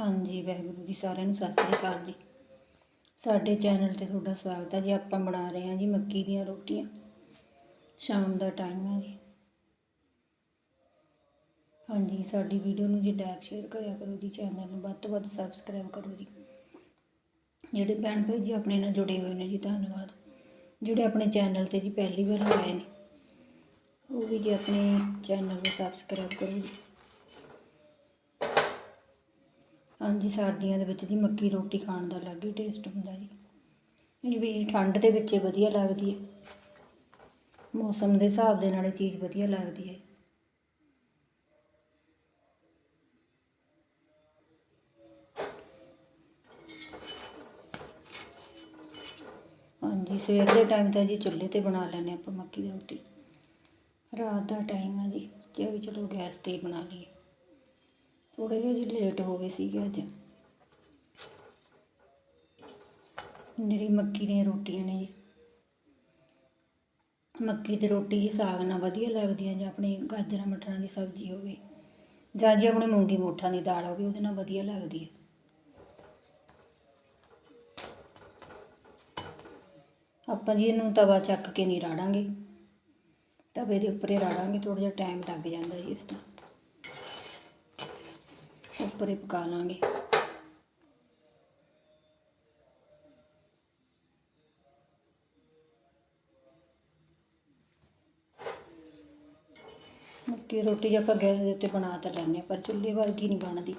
ਹਾਂਜੀ, ਵਾਹਿਗੁਰੂ ਜੀ ਸਾਰਿਆਂ ਨੂੰ ਸਤਿ ਸ੍ਰੀ ਅਕਾਲ ਜੀ। ਸਾਡੇ ਚੈਨਲ ਤੇ ਤੁਹਾਡਾ ਸਵਾਗਤ ਹੈ ਜੀ। ਆਪਾਂ ਬਣਾ ਰਹੇ ਹਾਂ ਜੀ ਮੱਕੀ ਦੀਆਂ ਰੋਟੀਆਂ। ਸ਼ਾਮ ਦਾ ਟਾਈਮ ਹੈ ਜੀ। ਹਾਂਜੀ, ਸਾਡੀ ਵੀਡੀਓ ਨੂੰ ਜੀ ਲਾਈਕ ਸ਼ੇਅਰ ਕਰਿਆ ਕਰੋ ਜੀ। ਚੈਨਲ ਨੂੰ ਵੱਧ ਤੋਂ ਵੱਧ ਸਬਸਕ੍ਰਾਈਬ ਕਰੋ ਜੀ। ਜਿਹੜੇ ਭੈਣ ਭਾਈ ਜੀ ਆਪਣੇ ਨਾਲ ਜੁੜੇ ਹੋਏ ਨੇ ਜੀ, ਧੰਨਵਾਦ। ਜਿਹੜੇ ਆਪਣੇ ਚੈਨਲ ਤੇ ਜੀ ਪਹਿਲੀ ਵਾਰ ਆਏ ਨੇ, ਉਹ ਵੀ ਜੀ ਆਪਣੇ ਚੈਨਲ ਨੂੰ ਸਬਸਕ੍ਰਾਈਬ ਕਰੋ ਜੀ। ਹਾਂਜੀ, ਸਰਦੀਆਂ ਦੇ ਵਿੱਚ ਜੀ ਮੱਕੀ ਰੋਟੀ ਖਾਣ ਦਾ ਅਲੱਗ ਹੀ ਟੇਸਟ ਹੁੰਦਾ ਜੀ। ਇਹ ਵੀ ਠੰਡ ਦੇ ਵਿੱਚ ਵਧੀਆ ਲੱਗਦੀ ਹੈ। ਮੌਸਮ ਦੇ ਹਿਸਾਬ ਦੇ ਨਾਲ ਇਹ ਚੀਜ਼ ਵਧੀਆ ਲੱਗਦੀ ਹੈ। ਹਾਂਜੀ, ਸਵੇਰ ਦੇ ਟਾਈਮ ਤਾਂ ਜੀ ਚੁੱਲ੍ਹੇ ਤੇ ਬਣਾ ਲੈਂਦੇ ਆਪਾਂ ਮੱਕੀ ਦੀ ਰੋਟੀ। ਰਾਤ ਦਾ ਟਾਈਮ ਆ ਜੀ ਤੇ ਵੀ ਚਲੋ ਗੈਸ ਤੇ ਹੀ ਬਣਾ ਲਈਏ। ਥੋੜੇ ਜਿਹੇ ਜੀ ਲੇਟ ਹੋ ਗਏ ਸੀਗੇ ਅੱਜ। ਜਿਹੜੀ ਮੱਕੀ ਦੀਆਂ ਰੋਟੀਆਂ ਨੇ। ਜੀ ਮੱਕੀ ਦੀ ਰੋਟੀ ਜੀ ਸਾਗ ਨਾਲ ਵਧੀਆ ਲੱਗਦੀ ਹੈ ਜਾਂ ਆਪਣੇ ਗਾਜਰਾਂ, ਮਟਰਾਂ ਦੀ ਸਬਜ਼ੀ ਹੋਵੇ। ਜਾਂ ਜੇ ਆਪਣੇ ਮੂੰਗੀ ਮੋਠਾਂ ਦੀ ਦਾਲ ਹੋਵੇ, ਉਹਦੇ ਨਾਲ ਵਧੀਆ ਲੱਗਦੀ ਹੈ। ਆਪਾਂ ਜੀ ਇਹਨੂੰ ਤਵਾ ਚੱਕ ਕੇ ਨਹੀਂ ਰਾੜਾਂਗੇ। ਤਵੇ ਦੇ ਉੱਪਰ ਹੀ ਰਾੜਾਂਗੇ ਥੋੜਾ ਜਿਹਾ ਟਾਈਮ ਲੱਗ ਜਾਂਦਾ ਜੀ ਇਸ ਦਾ ਉੱਪਰ ਹੀ ਪਕਾ ਲਾਂਗੇ। ਮੱਕੀ ਰੋਟੀ ਆਪਾਂ ਗੈਸ ਦੇ ਉੱਤੇ ਬਣਾ ਤਾਂ ਲੈਂਦੇ ਹਾਂ, ਪਰ ਚੁੱਲ੍ਹੇ ਵਰਗੀ ਨਹੀਂ ਬਣਦੀ।